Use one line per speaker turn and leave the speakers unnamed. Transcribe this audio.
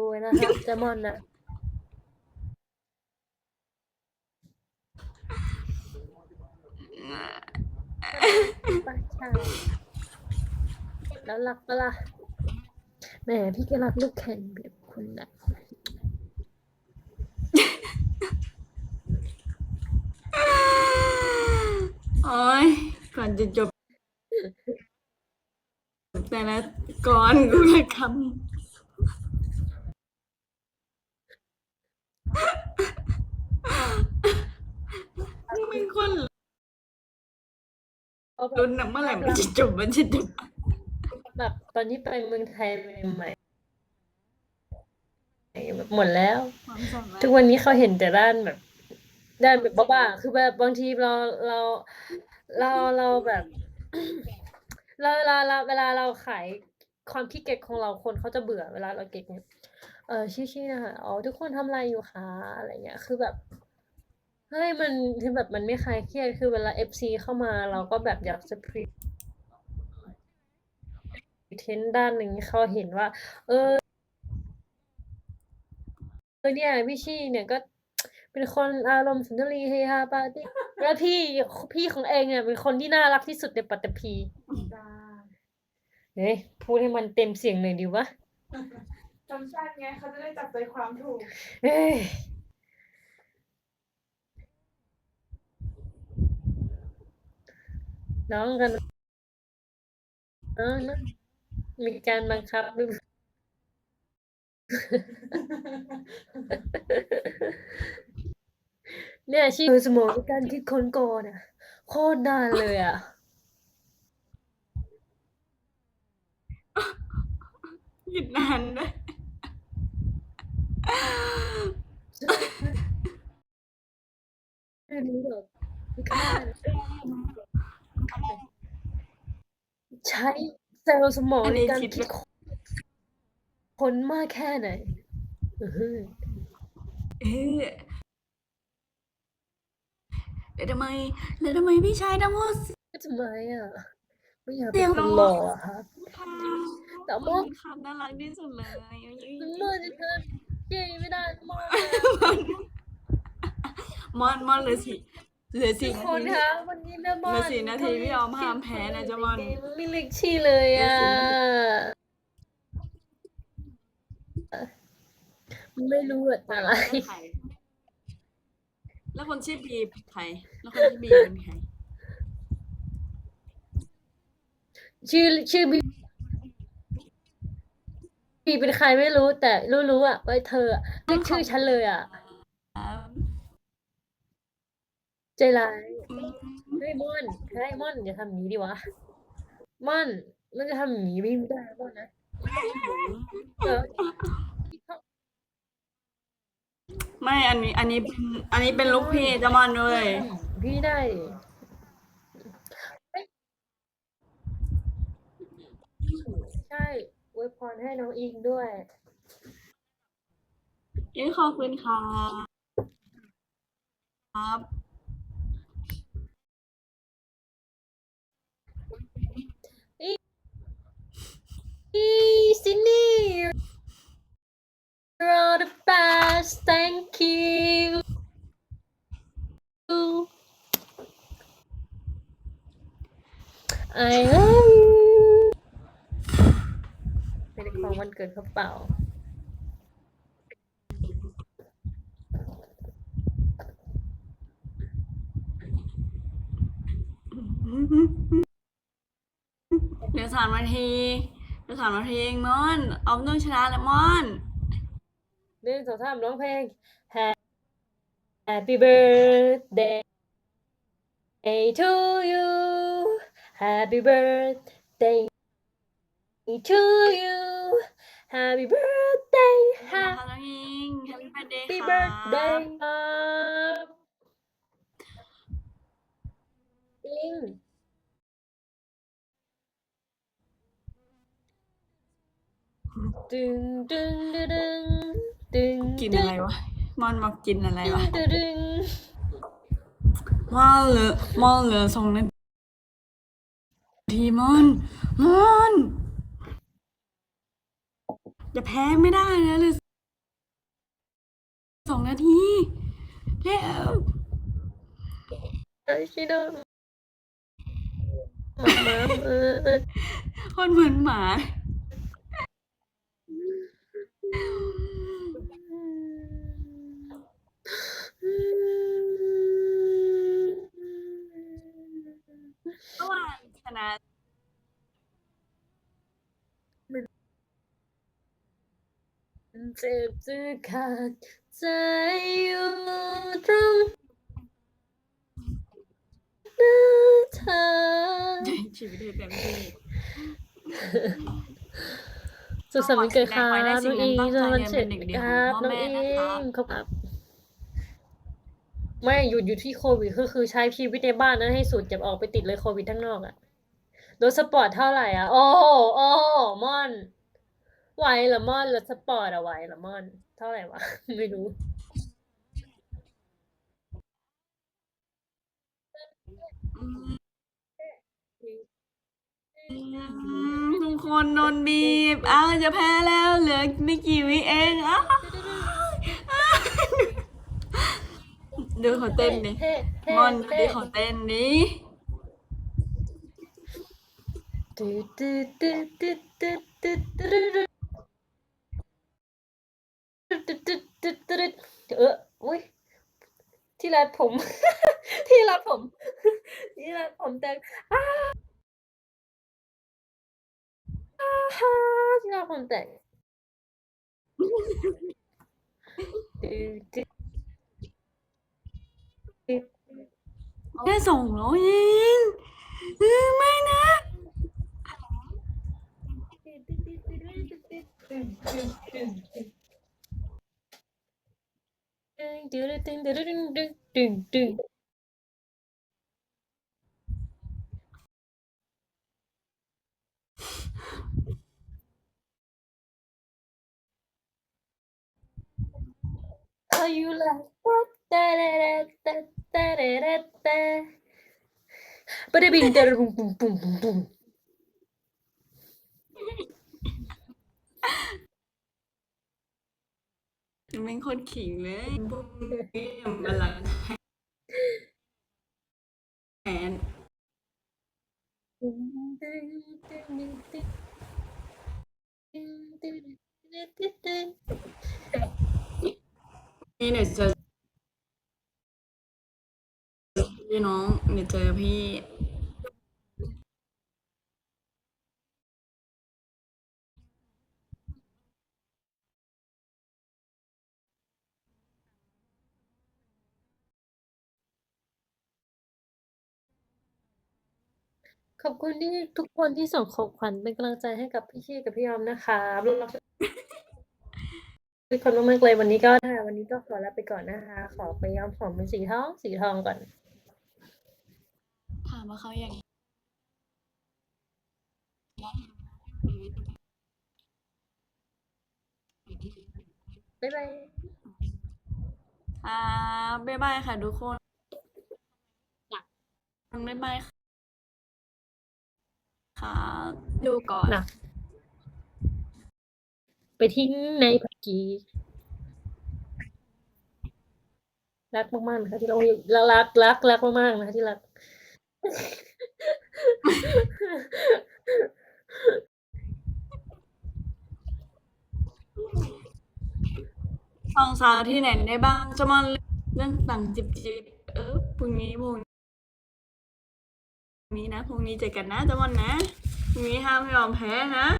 ดูไว้นะครับเจมอนนะป้าชายแล้วรักปะล่ะแหมพี่ก็รักลูกแข่งแบบคุณนะ
โอ้ยก่อนจะจบ แต่ละก่อนกูละคำมึงเป็นคน
เอาแบ
รุ
บ
นนะเมื่อไหร่มันจะจบมันจะจบ
แบบตอนนี้ไปเมืองไทยใหม่ๆแบบหมดแล้ว
ความสามารถ
ทุกวันนี้เขาเห็นแต่ด้านแบบด้านแบบบ้าๆคือแบบบางทีเราเราเราเราแบบ เราเวลาเราเวลาเราขายความขี้เกียจของเราคนเขาจะเบื่อเวลาเราเก็บเนี่ยเออชี้ๆนะคะอ๋อทุกคนทำอะไรอยู่คะอะไรเงี้ย คือแบบ เฮ้ยมันคือแบบมันไม่คลายเครียด คือเวลาเอฟซีเข้ามาเราก็แบบอยากจะพรีเทนด้านหนึ่งให้เขาเห็นว่า เออเออเนี่ยพี่ชี่เนี่ยก็เป็นคนอารมณ์สุนทรีเฮฮาปาร์ตี้แล้วพี่พี่ของเองเนี่ยเป็นคนที่น่ารักที่สุดในปัตตภี
จ้า
เฮ้ยพูดให้มันเต็มเสียงหน่อยดีวะ
จำชันไงเขาจะได้จับใจความถูก
เฮ้ย น้องกันน้องนะมีการบังคับหรือเปล่าเนี่ยชีพสมองในการคิดค้นโกนอะ โคตรนานเลยอะ
หยุดนานด้วย
ไม่รู้หรอกไม่กล้า ใช้เซลล์สมองในการคิดค้นมากแค่ไหน
เออแล้วทำไมแล้วทำไมพี่ชายทำว่า
ก็ทำไมอะไม่อยาก
เสี
เป็นคน
น้อง
หล่อะครับแต่
ม
ม
อ
ง
ครับน่ารักที่สุดเลย
มองจะเธอเย้ไม่ได้มอง
มอนมอนเลือสี่ เหลือสี่
ทุก
นา
คน
ที
คะวันนี้แม่มอ
เหลื
น
อสี่นาทีพี่ออมห้ามแพ้นะจ๊ะมอน
ไม่เล็กชี่เลยอะไม่รู้อะอะไร
ใครแล้วคนชื่อบีเป็นใคร แล้วคนชื่อบีเป็นใคร
ชื่อชื่อบีบีเป็นใครไม่รู้แต่รู้รู้อะว่าเธออะเรียกชื่อฉันเลยอะ
อ่า
ใจร้าย
อืม
เฮ้ยม่อนเฮ้ยม่อนอย่าทำอย่างนี้ดิวะม่อนมันจะทำอย่างนี้ไม่ได้ม่อนนะเออ
ไม่อันนี้ อันนี้เป็นอันนี้เป็นลูกพี่จะมอนด้วย
พี่ได้เฮ้ยใช่อวยพรให้น้องอิงด้วย
ยิ่ขอบคุณค่ะครับ
Sydney, you're the best. Thank you. I love you. เป็นของวันเกิดเขาเปล่า
เหลือสามนาที เหลือสามนาทีเองมอนออมต้องชนะแล้วมอน
หนึ่งสองสามร้องเพลง Happy birthday to you Happy birthday to you Happy birthday
ค่ะ
Happy
น้องอิง Happy birthday ค่ะ
birthday ครับอิง ดึงดึงดึงดึงดึง
กินอะไรวะมอนมากินอะไรวะ
ดึงดึง
มอนเหลือมอนเหลือสองนาทีมอนมอนอย่าแพ้ไม่ได้นะเลยสองนาทีเร็ว
ไอชิดดนมา
คนเหมือนหมา เมื่อวานชนะ
เจ็บจะขาดใจอยู่ตรงหน้าเธอ
ชีวิตเธอเต็มที่
สุขสันต์วันเกิดครับ
ขอให้ได้
น้
สิ่
อง
งนั้
อิ
น
ง
ตั้งใจ
วันเกิด
เรียนเป็นเด็กดี
ค
ของ
รับ
พ่อ
น้อง
แม่
อิง
นะครับ
ครับ ไม่หยุดอยู่ที่โควิดก็คือใช้ชีวิตในบ้านนั้นให้สุดอย่าออกไปติดเลยโควิดทั้างนอกอะรถสปอร์ตเท่าไหร่อะ โอ้โหโอ้โหม่อนไหวเหรอม่อนรถสปอร์ตอะไหวเหรอม่อน เท่าไหร่วะ ไม่รู้
คนโดนบีบ อ้าวจะแพ้แล้วเหลือไม่กี่วิเองอ้าวอ้าวดูเขาเต้นดิมอนดูดิเขาเต้นดิ
ตึ๊ดตึ๊ดตึ๊ดตึ๊ดตึ๊ดตึ๊ดตึ๊ดตึ๊ดตึ๊ดตึ๊ดตึ๊ดตึ๊ดเอออุ้ยที่รัดผม ที่รัดผม ที่รัดผมแต่อ้าอ้า
Hard Not One 对，
对？You like what? Da da da da da da da da. Bada bing da boom boom boom boom boom.
เป็นคนขิงเลยพวกนี้มาหลังแอนนี่เดี๋ย วเจอพี่น้องเดี๋ยเจอพี่
ขอบคุณที่ทุกคนที่ส่งของขวัญเป็นกำลังใจให้กับพี่ชี่กับพี่ยอมนะคะรัก ทุกคนมากๆเลยวันนี้ก็ค่ะวันนี้ก็ขอลาไปก่อนนะคะ ขอไปย้อมผมเป็นสีทองสีทองก่อน
ถามว่าเขาอย่าง
บ๊ายบาย
อ่าบ๊ายบายค่ะทุกคน
จ้ะ
บ๊ายบายค่ะค่ะดูก่อน
นะไปทิ้งในผั กกีรักมากๆนะคะที่เราเรารักรักรักมากๆนะคะที่รัก
สองสาวที่ไหนได้บ้างจะมาเรื่องต่างจิบจิบเออพรุ่งนี้พรุ่งนี้นะพรุ่งนี้เจอกันนะจะมอนนะพรุ่งนี้ห้ามยอมแพ้นะ